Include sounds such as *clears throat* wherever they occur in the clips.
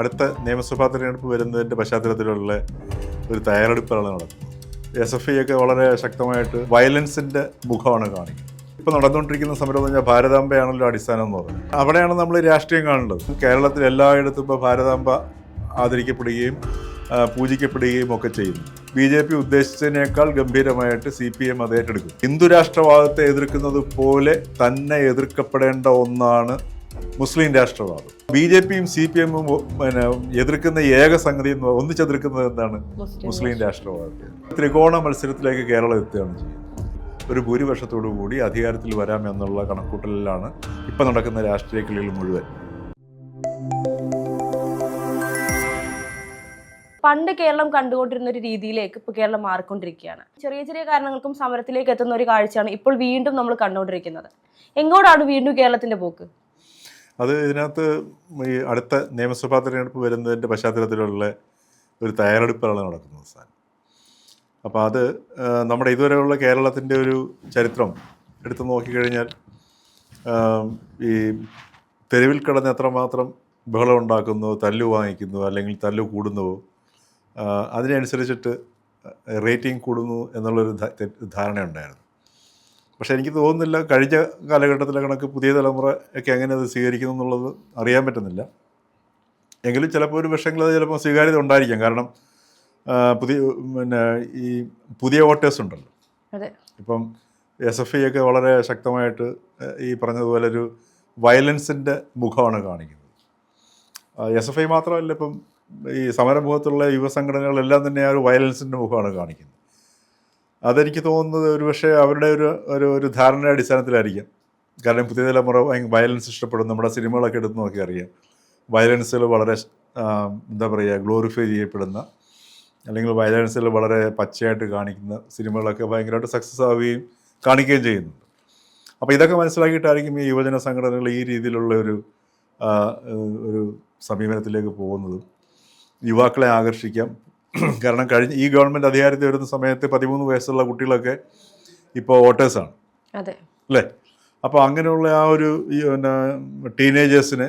അടുത്ത നിയമസഭാ തിരഞ്ഞെടുപ്പ് വരുന്നതിന്റെ പശ്ചാത്തലത്തിലുള്ള ഒരു തയ്യാറെടുപ്പാണ് നടക്കുന്നത്. എസ് എഫ് ഐ ഒക്കെ വളരെ ശക്തമായിട്ട് വയലൻസിന്റെ മുഖമാണ് കാണിക്കുന്നത്. ഇപ്പോൾ നടന്നുകൊണ്ടിരിക്കുന്ന സമരം എന്ന് പറഞ്ഞാൽ ഭാരതാംബയാണല്ലോ അടിസ്ഥാനം എന്ന് പറയുന്നത്. അവിടെയാണ് നമ്മൾ രാഷ്ട്രീയം കാണേണ്ടത് കേരളത്തിൽ എല്ലായിടത്തും ഇപ്പോൾ ഭാരതാംബ ആദരിക്കപ്പെടുകയും പൂജിക്കപ്പെടുകയും ഒക്കെ ചെയ്യുന്നു. ബി ജെ പി ഉദ്ദേശിച്ചതിനേക്കാൾ ഗംഭീരമായിട്ട് സി പി എം അത് ഏറ്റെടുക്കും. ഹിന്ദു രാഷ്ട്രവാദത്തെ എതിർക്കുന്നത് പോലെ തന്നെ എതിർക്കപ്പെടേണ്ട ഒന്നാണ് മുസ്ലിം രാഷ്ട്രവാദം ബി ജെ പിയും സി പി എമ്മും പിന്നെ എതിർക്കുന്ന ഏക സംഗതി എന്ന് ഒന്നിച്ചെതിർക്കുന്നത് എന്താണ്? മുസ്ലിം രാഷ്ട്രവാദത്തെ. ത്രികോണ മത്സരത്തിലേക്ക് കേരളം എത്തുകയാണ് ചെയ്യുന്നത്. ഒരു ഭൂരിപക്ഷത്തോടു കൂടി അധികാരത്തിൽ വരാമെന്നുള്ള കണക്കൂട്ടലിലാണ് ഇപ്പം നടക്കുന്ന രാഷ്ട്രീയ കളികൾ മുഴുവൻ. പണ്ട് കേരളം കണ്ടുകൊണ്ടിരുന്ന ഒരു രീതിയിലേക്ക് ഇപ്പോൾ കേരളം മാറിക്കൊണ്ടിരിക്കുകയാണ്. ചെറിയ ചെറിയ കാരണങ്ങൾക്കും സമരത്തിലേക്ക് എത്തുന്ന ഒരു കാഴ്ചയാണ് ഇപ്പോൾ വീണ്ടും നമ്മൾ കണ്ടുകൊണ്ടിരിക്കുന്നത്. എങ്ങോട്ടാണ് വീണ്ടും കേരളത്തിന്റെ പോക്ക്? അത് ഇതിനകത്ത് ഈ അടുത്ത നിയമസഭാ തിരഞ്ഞെടുപ്പ് വരുന്നതിന്റെ പശ്ചാത്തലത്തിലുള്ള ഒരു തയ്യാറെടുപ്പാണ് നടക്കുന്നത് സാർ. അപ്പോൾ അത് നമ്മുടെ ഇതുവരെയുള്ള കേരളത്തിന്റെ ഒരു ചരിത്രം എടുത്തു നോക്കിക്കഴിഞ്ഞാൽ ഈ തെരുവിൽ കിടന്ന് എത്രമാത്രം ബഹളം ഉണ്ടാക്കുന്നു തല്ലു വാങ്ങിക്കുന്നു അല്ലെങ്കിൽ തല്ലു കൂടുന്നുവോ അതിനനുസരിച്ചിട്ട് റേറ്റിംഗ് കൂടുന്നു എന്നുള്ളൊരു ധാരണയുണ്ടായിരുന്നു. പക്ഷെ എനിക്ക് തോന്നുന്നില്ല കഴിഞ്ഞ കാലഘട്ടത്തിലെ കണക്ക് പുതിയ തലമുറ ഒക്കെ എങ്ങനെ അത് സ്വീകരിക്കുന്നു എന്നുള്ളത് അറിയാൻ പറ്റുന്നില്ല. എങ്കിലും ചിലപ്പോൾ ഒരു വിഷയങ്ങൾ അത് ചിലപ്പോൾ സ്വീകാര്യത ഉണ്ടായിരിക്കാം. കാരണം പുതിയ പിന്നെ ഈ പുതിയ വോട്ടേഴ്സ് ഉണ്ടല്ലോ. ഇപ്പം എസ് എഫ് ഐ ഒക്കെ വളരെ ശക്തമായിട്ട് ഈ പറഞ്ഞതുപോലെ ഒരു വയലൻസിന്റെ മുഖമാണ് കാണിക്കുന്നത്. എസ് എഫ് ഐ മാത്രമല്ല ഇപ്പം ഈ സമരമുഖത്തുള്ള യുവസംഘടനകളെല്ലാം തന്നെ ആ ഒരു വയലൻസിന്റെ മുഖമാണ് കാണിക്കുന്നത്. അതെനിക്ക് തോന്നുന്നത് ഒരുപക്ഷെ അവരുടെ ഒരു ഒരു ഒരു ധാരണയുടെ അടിസ്ഥാനത്തിലായിരിക്കാം. കാരണം പുതിയ തലമുറ വയലൻസ് ഇഷ്ടപ്പെടും. നമ്മുടെ സിനിമകളൊക്കെ എടുത്ത് നോക്കി അറിയാം. വയലൻസുകൾ വളരെ എന്താ പറയുക ഗ്ലോറിഫൈ ചെയ്യപ്പെടുന്ന അല്ലെങ്കിൽ വയലൻസുകൾ വളരെ പച്ചയായിട്ട് കാണിക്കുന്ന സിനിമകളൊക്കെ ഭയങ്കരമായിട്ട് സക്സസ് ആവുകയും കാണിക്കുകയും ചെയ്യുന്നുണ്ട്. അപ്പോൾ ഇതൊക്കെ മനസ്സിലാക്കിയിട്ടായിരിക്കും ഈ യുവജന സംഘടനകൾ ഈ രീതിയിലുള്ള ഒരു ഒരു സമീപനത്തിലേക്ക് പോകുന്നതും യുവാക്കളെ ആകർഷിക്കാം. *clears throat* കാരണം കഴിഞ്ഞ ഈ ഗവൺമെന്റ് അധികാരത്തിൽ വരുന്ന സമയത്ത് പതിമൂന്ന് വയസ്സുള്ള കുട്ടികളൊക്കെ ഇപ്പോൾ വോട്ടേഴ്സാണ് അതെ. അല്ലേ? അപ്പോൾ അങ്ങനെയുള്ള ആ ഒരു പിന്നെ ടീനേജേഴ്സിനെ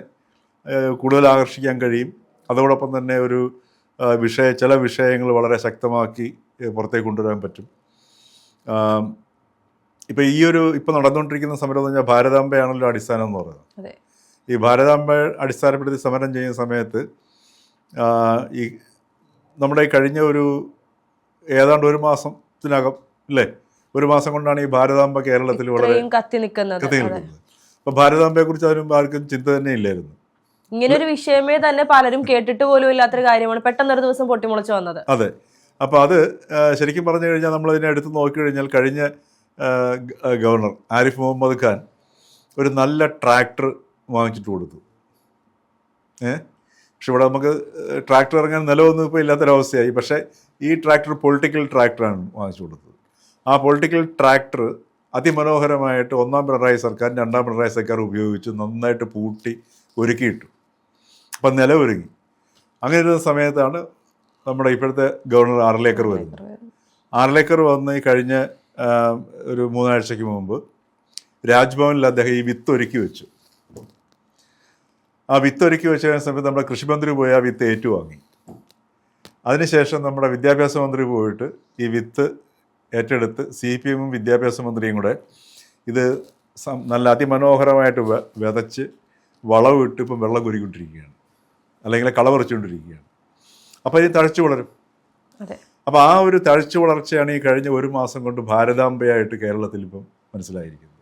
കൂടുതൽ ആകർഷിക്കാൻ കഴിയും. അതോടൊപ്പം തന്നെ ഒരു വിഷയ ചില വിഷയങ്ങൾ വളരെ ശക്തമാക്കി പുറത്തേക്ക് കൊണ്ടുവരാൻ പറ്റും. ഇപ്പോൾ ഈ ഒരു ഇപ്പോൾ നടന്നുകൊണ്ടിരിക്കുന്ന സമരം എന്ന് പറഞ്ഞാൽ ഭാരതാംബയാണല്ലോ അടിസ്ഥാനം എന്ന് പറയുന്നത്. ഈ ഭാരതാംബ അടിസ്ഥാനപ്പെടുത്തി സമരം ചെയ്യുന്ന സമയത്ത് ഈ നമ്മുടെ ഈ കഴിഞ്ഞ ഒരു ഏതാണ്ട് ഒരു മാസത്തിനകം അല്ലേ? ഒരു മാസം കൊണ്ടാണ് ഈ ഭാരതാംബ കേരളത്തിൽ വളരെ അപ്പൊ കത്തി നിൽക്കുന്നത്. കത്തി അതെ. നിൽക്കുന്നത്. അപ്പോൾ ഭാരതാംബയെ കുറിച്ച് അതിനും ആർക്കും ചിന്ത തന്നെ ഇല്ലായിരുന്നു. ഇങ്ങനെ ഒരു വിഷയമേ തന്നെ പലരും കേട്ടിട്ട് പോലും ഇല്ലാത്തൊരു കാര്യമാണ് പെട്ടെന്നൊരു ദിവസം പൊട്ടിമുളച്ച് വന്നത്. അതെ. അപ്പോൾ അത് ശരിക്കും പറഞ്ഞു കഴിഞ്ഞാൽ നമ്മളതിനെ എടുത്ത് നോക്കിക്കഴിഞ്ഞാൽ കഴിഞ്ഞ കഴിഞ്ഞാൽ കഴിഞ്ഞ ഗവർണർ ആരിഫ് മുഹമ്മദ് ഖാൻ ഒരു നല്ല ട്രാക്ടർ വാങ്ങിച്ചിട്ട് കൊടുത്തു. ഏ? പക്ഷെ ഇവിടെ നമുക്ക് ട്രാക്ടർ ഇറങ്ങാൻ നിലമൊന്നും ഇപ്പോൾ ഇല്ലാത്തൊരവസ്ഥയായി. പക്ഷേ ഈ ട്രാക്ടർ പൊളിറ്റിക്കൽ ട്രാക്ടറാണ് വാങ്ങിച്ചു കൊടുത്തത്. ആ പൊളിറ്റിക്കൽ ട്രാക്ടർ അതിമനോഹരമായിട്ട് ഒന്നാം പിണറായി സർക്കാർ രണ്ടാം പിണറായി സർക്കാർ ഉപയോഗിച്ച് നന്നായിട്ട് പൂട്ടി ഒരുക്കിയിട്ടു. അപ്പം നിലമൊരുങ്ങി അങ്ങനെ ഇരുന്ന സമയത്താണ് നമ്മുടെ ഇപ്പോഴത്തെ ഗവർണർ ആറിലേക്കർ വരുന്നത്. ആറിലേക്കർ വന്ന് ഈ കഴിഞ്ഞ ഒരു മൂന്നാഴ്ചയ്ക്ക് മുമ്പ് രാജ്ഭവനിൽ അദ്ദേഹം ഈ വിത്ത് ഒരുക്കി വെച്ചു. ആ വിത്ത് ഒരുക്കി വെച്ച സമയത്ത് നമ്മുടെ കൃഷിമന്ത്രി പോയി ആ വിത്ത് ഏറ്റുവാങ്ങി അതിനുശേഷം നമ്മുടെ വിദ്യാഭ്യാസ മന്ത്രി പോയിട്ട് ഈ വിത്ത് ഏറ്റെടുത്ത് സി പി എമ്മും വിദ്യാഭ്യാസ മന്ത്രിയും കൂടെ ഇത് നല്ല അതിമനോഹരമായിട്ട് വെ- വിതച്ച് വളവിട്ട് ഇപ്പം വെള്ളം കുരുക്കൊണ്ടിരിക്കുകയാണ് അല്ലെങ്കിൽ കളവറിച്ചുകൊണ്ടിരിക്കുകയാണ് അപ്പോൾ ഇത് തഴച്ചു വളരും. അപ്പോൾ ആ ഒരു തഴച്ചു വളർച്ചയാണ് ഈ കഴിഞ്ഞ ഒരു മാസം കൊണ്ട് ഭാരതാംബയായിട്ട് കേരളത്തിൽ ഇപ്പം മനസ്സിലായിരിക്കുന്നത്.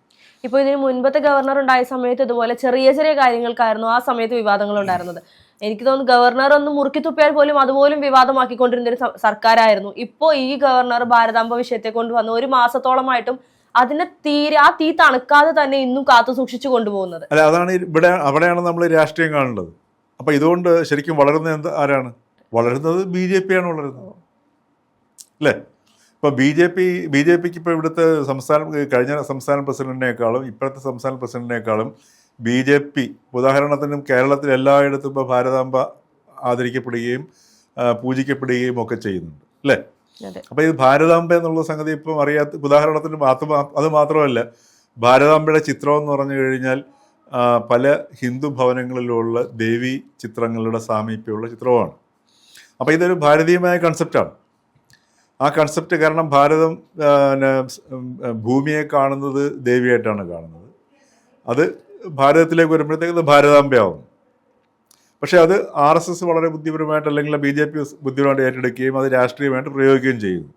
ഇപ്പൊ ഇതിന് മുൻപത്തെ ഗവർണർ ഉണ്ടായ സമയത്ത് ഇതുപോലെ ചെറിയ ചെറിയ കാര്യങ്ങൾക്കായിരുന്നു ആ സമയത്ത് വിവാദങ്ങൾ ഉണ്ടായിരുന്നത്. എനിക്ക് തോന്നുന്നു ഗവർണർ ഒന്ന് മുറുക്കി തുപ്പിയാൽ പോലും അതുപോലും വിവാദമാക്കിക്കൊണ്ടിരുന്ന ഒരു സർക്കാരായിരുന്നു. ഇപ്പോൾ ഈ ഗവർണർ ഭാരതാംബ വിഷയത്തെ കൊണ്ടുവന്ന് ഒരു മാസത്തോളമായിട്ടും അതിനെ തീരെ ആ തീ തണുക്കാതെ തന്നെ ഇന്നും കാത്തു സൂക്ഷിച്ചു കൊണ്ടുപോകുന്നത്. അല്ല അതാണ് ഇവിടെ അവിടെയാണ് നമ്മൾ രാഷ്ട്രീയം കാണേണ്ടത് അപ്പൊ ഇതുകൊണ്ട് ശരിക്കും വളരുന്നത് ആരാണ്? വളരുന്നത് ബി ജെ പി ആണ് വളരുന്നത്. അല്ലേ? ഇപ്പോൾ B J P B J പിക്ക് ഇപ്പോൾ ഇവിടുത്തെ സംസ്ഥാന കഴിഞ്ഞ സംസ്ഥാന പ്രസിഡന്റിനേക്കാളും ഇപ്പോഴത്തെ സംസ്ഥാന പ്രസിഡന്റിനേക്കാളും ബി ജെ പി ഉദാഹരണത്തിനും കേരളത്തിൽ എല്ലായിടത്തും ഇപ്പോൾ ഭാരതാംബ ആദരിക്കപ്പെടുകയും പൂജിക്കപ്പെടുകയും ഒക്കെ ചെയ്യുന്നുണ്ട് അല്ലേ? അപ്പോൾ ഇത് ഭാരതാംബ എന്നുള്ള സംഗതി ഇപ്പം അറിയാത്ത ഉദാഹരണത്തിന് അത് മാത്രമല്ല ഭാരതാംബയുടെ ചിത്രം എന്ന് പറഞ്ഞു കഴിഞ്ഞാൽ പല ഹിന്ദു ഭവനങ്ങളിലുള്ള ദേവി ചിത്രങ്ങളുടെ സാമീപ്യമുള്ള ചിത്രമാണ്. അപ്പോൾ ഇതൊരു ഭാരതീയമായ കൺസെപ്റ്റാണ് ആ കൺസെപ്റ്റ് കാരണം ഭാരതം ഭൂമിയെ കാണുന്നത് ദേവിയായിട്ടാണ് കാണുന്നത്. അത് ഭാരതത്തിലേക്ക് വരുമ്പോഴത്തേക്ക് അത് ഭാരതാംബയാവും. പക്ഷേ അത് ആർ എസ് എസ് വളരെ ബുദ്ധിപരമായിട്ട് അല്ലെങ്കിൽ ബി ജെ പി ബുദ്ധിപരമായിട്ട് ഏറ്റെടുക്കുകയും അത് രാഷ്ട്രീയമായിട്ട് പ്രയോഗിക്കുകയും ചെയ്യുന്നു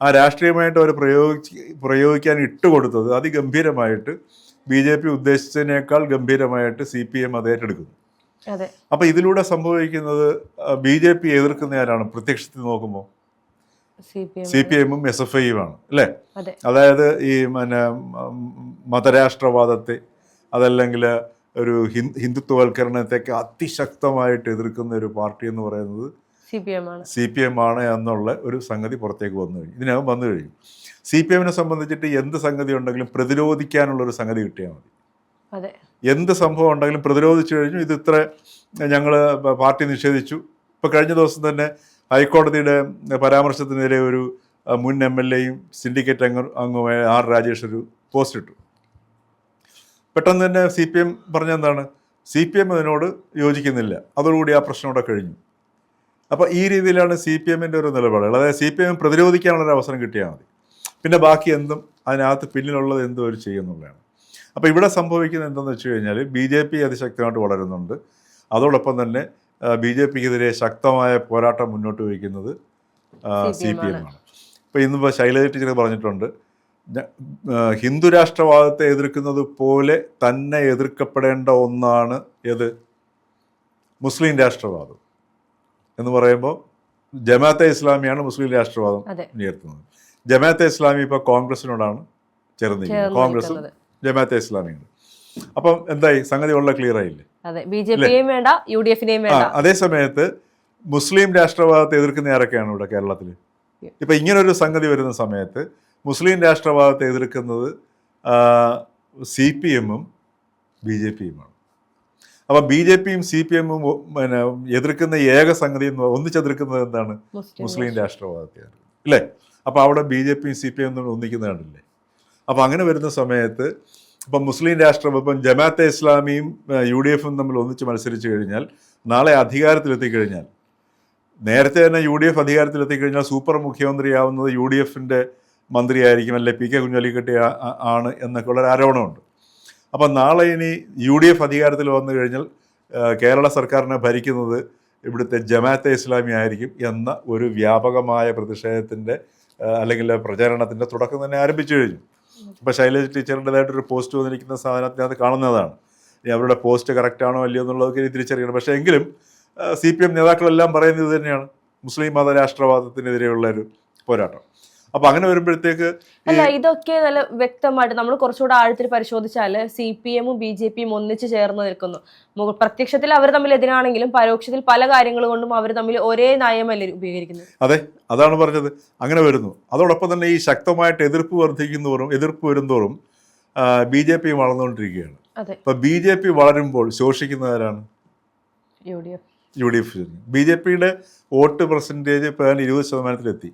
ആ രാഷ്ട്രീയമായിട്ട് അവർ പ്രയോഗിച്ച് പ്രയോഗിക്കാൻ ഇട്ടുകൊടുത്തത് അതിഗംഭീരമായിട്ട് ബി ജെ പി ഉദ്ദേശിച്ചതിനേക്കാൾ ഗംഭീരമായിട്ട് സി പി എം അത് ഏറ്റെടുക്കുന്നു. അതെ. അപ്പോൾ ഇതിലൂടെ സംഭവിക്കുന്നത് ബി ജെ പി എതിർക്കുന്നവരാണ് പ്രത്യക്ഷത്തിൽ നോക്കുമ്പോൾ സി പി എമ്മും എസ് എഫ് ഐയുമാണ് അല്ലേ? അതെ. അതായത് ഈ പിന്നെ മതരാഷ്ട്രവാദത്തെ അതല്ലെങ്കിൽ ഒരു ഹിന്ദു ഹിന്ദുത്വവൽക്കരണത്തെയൊക്കെ അതിശക്തമായിട്ട് എതിർക്കുന്ന ഒരു പാർട്ടി എന്ന് പറയുന്നത് സി പി എം ആണ്. എന്നുള്ള ഒരു സംഗതി പുറത്തേക്ക് വന്നു കഴിഞ്ഞു. ഇതിനകം വന്നു കഴിഞ്ഞു. സി പി എമ്മിനെ സംബന്ധിച്ചിട്ട് എന്ത് സംഗതി ഉണ്ടെങ്കിലും പ്രതിരോധിക്കാനുള്ള ഒരു സംഗതി കിട്ടിയാൽ മതി. എന്ത് സംഭവം ഉണ്ടെങ്കിലും പ്രതിരോധിച്ചു കഴിഞ്ഞു. ഇത് ഇത്ര ഞങ്ങൾ പാർട്ടി നിഷേധിച്ചു. ഇപ്പോൾ കഴിഞ്ഞ ദിവസം തന്നെ ഹൈക്കോടതിയുടെ പരാമർശത്തിനെതിരെ ഒരു മുൻ എം എൽ എയും സിൻഡിക്കേറ്റ് അംഗ അംഗമായ ആർ രാജേഷ് ഒരു പോസ്റ്റ് ഇട്ടു. പെട്ടെന്ന് തന്നെ സി പി എം പറഞ്ഞെന്താണ്? സി പി എം അതിനോട് യോജിക്കുന്നില്ല. അതോടുകൂടി ആ പ്രശ്നം ഇവിടെ കഴിഞ്ഞു. അപ്പോൾ ഈ രീതിയിലാണ് സി പി എമ്മിന്റെ ഒരു നിലപാടുകൾ. അതായത് സി പി എം പ്രതിരോധിക്കാനുള്ളൊരു അവസരം കിട്ടിയാൽ മതി. പിന്നെ ബാക്കി എന്തും അതിനകത്ത് പിന്നിലുള്ളത് എന്തും അവർ ചെയ്യുന്നുള്ളതാണ്. അപ്പോൾ ഇവിടെ സംഭവിക്കുന്നത് എന്തെന്ന് വെച്ച് കഴിഞ്ഞാൽ ബി ജെ പി അതിശക്തമായിട്ട് വളരുന്നുണ്ട്. അതോടൊപ്പം തന്നെ ബി ജെ പിക്കെതിരെ ശക്തമായ പോരാട്ടം മുന്നോട്ട് വയ്ക്കുന്നത് സി പി എം ആണ്. ഇപ്പോൾ ഇന്നിപ്പോൾ ശൈലജ ടീച്ചർ പറഞ്ഞിട്ടുണ്ട് ഹിന്ദുരാഷ്ട്രവാദത്തെ ഹിന്ദു രാഷ്ട്രവാദത്തെ എതിർക്കുന്നത് പോലെ തന്നെ എതിർക്കപ്പെടേണ്ട ഒന്നാണ് ഏത്? മുസ്ലിം രാഷ്ട്രവാദം എന്ന് പറയുമ്പോൾ ജമാഅത്തെ ഇസ്ലാമിയാണ് മുസ്ലിം രാഷ്ട്രവാദം ഉയർത്തുന്നത്. ജമാഅത്തെ ഇസ്ലാമി ഇപ്പോൾ കോൺഗ്രസിനോടാണ് ചേർന്നിരിക്കുന്നത്. കോൺഗ്രസ് ജമാഅത്തെ ഇസ്ലാമിയും അപ്പം എന്തായി? സംഗതി ഉള്ള ക്ലിയർ ആയില്ലേ? അതെ ബി ജെ പിയെയും വേണ്ട യു ഡി എഫിനെയും വേണ്ട. അതേ സമയത്ത് മുസ്ലിം രാഷ്ട്രവാദത്തെ എതിർക്കുന്ന ആരൊക്കെയാണ് ഇവിടെ കേരളത്തിൽ ഇപ്പൊ ഇങ്ങനെ ഒരു സംഗതി വരുന്ന സമയത്ത് മുസ്ലിം രാഷ്ട്രവാദത്തെ എതിർക്കുന്നത് സി പി എമ്മും ബി ജെ പിയുമാണ്. അപ്പം ബി ജെ പിയും സി പി എമ്മും പിന്നെ എതിർക്കുന്ന ഏക സംഗതി എന്ന് ഒന്നിച്ചെതിർക്കുന്നത് എന്താണ്? മുസ്ലിം രാഷ്ട്രവാദത്തെയാണ്. അല്ലേ? അപ്പോൾ അവിടെ ബി ജെ പിയും സി പി എം ഒന്നിക്കുന്നതാണല്ലേ അപ്പോൾ അങ്ങനെ വരുന്ന സമയത്ത് ഇപ്പം മുസ്ലിം രാഷ്ട്രം ഇപ്പം ജമാഅത്തെ ഇസ്ലാമിയും യു ഡി എഫും തമ്മിൽ ഒന്നിച്ച് മത്സരിച്ച് കഴിഞ്ഞാൽ നാളെ അധികാരത്തിലെത്തിക്കഴിഞ്ഞാൽ നേരത്തെ തന്നെ യു ഡി എഫ് അധികാരത്തിലെത്തിക്കഴിഞ്ഞാൽ സൂപ്പർ മുഖ്യമന്ത്രിയാവുന്നത് യു ഡി എഫിന്റെ മന്ത്രിയായിരിക്കും അല്ലെ പി കെ കുഞ്ഞാലിക്കുട്ടി ആണ് എന്നൊക്കെ ഉള്ളൊരു ആരോപണമുണ്ട്. അപ്പം നാളെ ഇനി യു ഡി എഫ് അധികാരത്തിൽ വന്നു കഴിഞ്ഞാൽ കേരള സർക്കാരിനെ ഭരിക്കുന്നത് ഇവിടുത്തെ ജമാഅത്തെ ഇസ്ലാമി ആയിരിക്കും എന്ന ഒരു വ്യാപകമായ പ്രതിഷേധത്തിന്റെ അല്ലെങ്കിൽ പ്രചാരണത്തിന്റെ തുടക്കം തന്നെ ആരംഭിച്ചു കഴിഞ്ഞു. ഇപ്പോൾ ശൈലജ് ടീച്ചറിന്റെതായിട്ടൊരു പോസ്റ്റ് വന്നിരിക്കുന്ന സാധനത്തിനകത്ത് കാണുന്നതാണ്. ഇനി അവരുടെ പോസ്റ്റ് കറക്റ്റാണോ അല്ലയോ എന്നുള്ളതൊക്കെ തിരിച്ചറിയണം. പക്ഷേ എങ്കിലും സി പി എം നേതാക്കളെല്ലാം പറയുന്നത് തന്നെയാണ് മുസ്ലിം മത രാഷ്ട്രവാദത്തിനെതിരെയുള്ള ഒരു പോരാട്ടം. അപ്പോൾ അങ്ങനെ വരുമ്പോഴത്തേക്ക് അല്ല ഇതൊക്കെ നല്ല വ്യക്തമായിട്ട് നമ്മൾ കുറച്ചുകൂടെ ആഴത്തിൽ പരിശോധിച്ചാൽ സി പി എമ്മും ബി ജെ പിയും ഒന്നിച്ച് ചേർന്ന് നിൽക്കുന്നു. പ്രത്യക്ഷത്തിൽ അവർ തമ്മിൽ എതിരാണെങ്കിലും പരോക്ഷത്തിൽ പല കാര്യങ്ങൾ കൊണ്ടും അവർ തമ്മിൽ ഒരേ നയമല്ല ഉപയോഗിക്കുന്നത് അതെ അതാണ് പറഞ്ഞത്. അങ്ങനെ വരുന്നു. അതോടൊപ്പം തന്നെ ഈ ശക്തമായിട്ട് എതിർപ്പ് വർദ്ധിക്കുന്നതോറും എതിർപ്പ് വരുന്നതോറും ബി ജെ പി വളർന്നുകൊണ്ടിരിക്കുകയാണ്. അതെ. അപ്പോൾ ബി ജെ പി വളരുമ്പോൾ ശോഷിക്കുന്നവരാണ് U D F. U D F. B J പിയുടെ വോട്ട് പെർസെന്റേജ് ഇപ്പോൾ ഇരുപത് ശതമാനത്തിലെത്തി.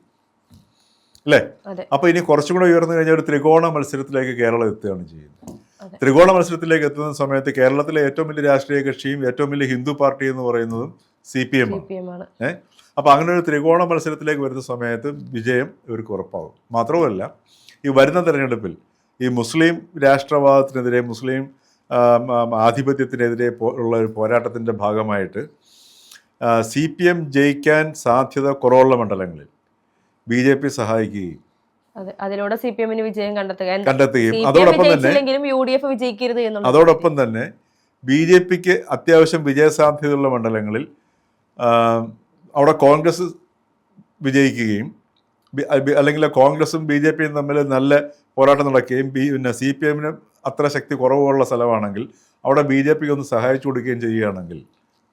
അല്ലേ? അപ്പൊ അപ്പോൾ ഇനി കുറച്ചും കൂടെ ഉയർന്നു കഴിഞ്ഞാൽ ഒരു ത്രികോണ മത്സരത്തിലേക്ക് കേരളം എത്തുകയാണ് ചെയ്യുന്നത്. ത്രികോണ മത്സരത്തിലേക്ക് എത്തുന്ന സമയത്ത് കേരളത്തിലെ ഏറ്റവും വലിയ രാഷ്ട്രീയ കക്ഷിയും ഏറ്റവും വലിയ ഹിന്ദു പാർട്ടി എന്ന് പറയുന്നതും സി പി എം ആണ്. ഏഹ് അപ്പോൾ അങ്ങനെ ഒരു ത്രികോണ മത്സരത്തിലേക്ക് വരുന്ന സമയത്ത് വിജയം ഇവർക്ക് ഉറപ്പാകും. മാത്രവുമല്ല ഈ വരുന്ന തെരഞ്ഞെടുപ്പിൽ ഈ മുസ്ലിം രാഷ്ട്രവാദത്തിനെതിരെ മുസ്ലിം ആധിപത്യത്തിനെതിരെ ഉള്ള ഒരു പോരാട്ടത്തിന്റെ ഭാഗമായിട്ട് സി പി എം ജയിക്കാൻ സാധ്യത കുറവുള്ള മണ്ഡലങ്ങളിൽ ബി ജെ പി സഹായിക്കുകയും അതിലൂടെ സി പി എമ്മിന് വിജയം കണ്ടെത്തുക. കണ്ടെത്തുകയും അതോടൊപ്പം തന്നെ യു ഡി എഫ് വിജയിക്കരുത് അതോടൊപ്പം തന്നെ ബി ജെ പിക്ക് അത്യാവശ്യം വിജയസാധ്യതയുള്ള മണ്ഡലങ്ങളിൽ അവിടെ കോൺഗ്രസ് വിജയിക്കുകയും അല്ലെങ്കിൽ കോൺഗ്രസും ബി ജെ പിയും തമ്മിൽ നല്ല പോരാട്ടം നടക്കുകയും ബി പിന്നെ സി പി എമ്മിന് അത്ര ശക്തി കുറവുള്ള സ്ഥലമാണെങ്കിൽ അവിടെ ബി ജെ പിക്ക് ഒന്ന് സഹായിച്ചു കൊടുക്കുകയും ചെയ്യുകയാണെങ്കിൽ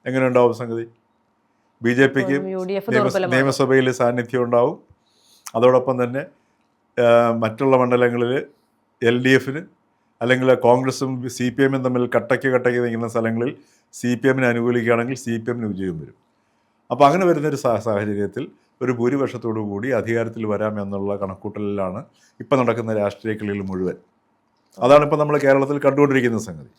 എങ്ങനെ ഉണ്ടാവും സംഗതി? ബി ജെ പിക്ക് നിയമസഭയിൽ സാന്നിധ്യം ഉണ്ടാവും. അതോടൊപ്പം തന്നെ മറ്റുള്ള മണ്ഡലങ്ങളിൽ എൽ ഡി എഫിന് അല്ലെങ്കിൽ കോൺഗ്രസും സി പി എമ്മും തമ്മിൽ കട്ടയ്ക്ക് കട്ടയ്ക്ക് നിൽക്കുന്ന സ്ഥലങ്ങളിൽ സി പി എമ്മിനെ അനുകൂലിക്കുകയാണെങ്കിൽ സി പി എമ്മിന് വിജയം വരും. അപ്പോൾ അങ്ങനെ വരുന്നൊരു സാഹചര്യത്തിൽ ഒരു ഭൂരിപക്ഷത്തോടു കൂടി അധികാരത്തിൽ വരാം എന്നുള്ള കണക്കൂട്ടലിലാണ് ഇപ്പം നടക്കുന്ന രാഷ്ട്രീയ കളികൾ മുഴുവൻ. അതാണ് ഇപ്പം നമ്മൾ കേരളത്തിൽ കണ്ടുകൊണ്ടിരിക്കുന്ന സംഗതി.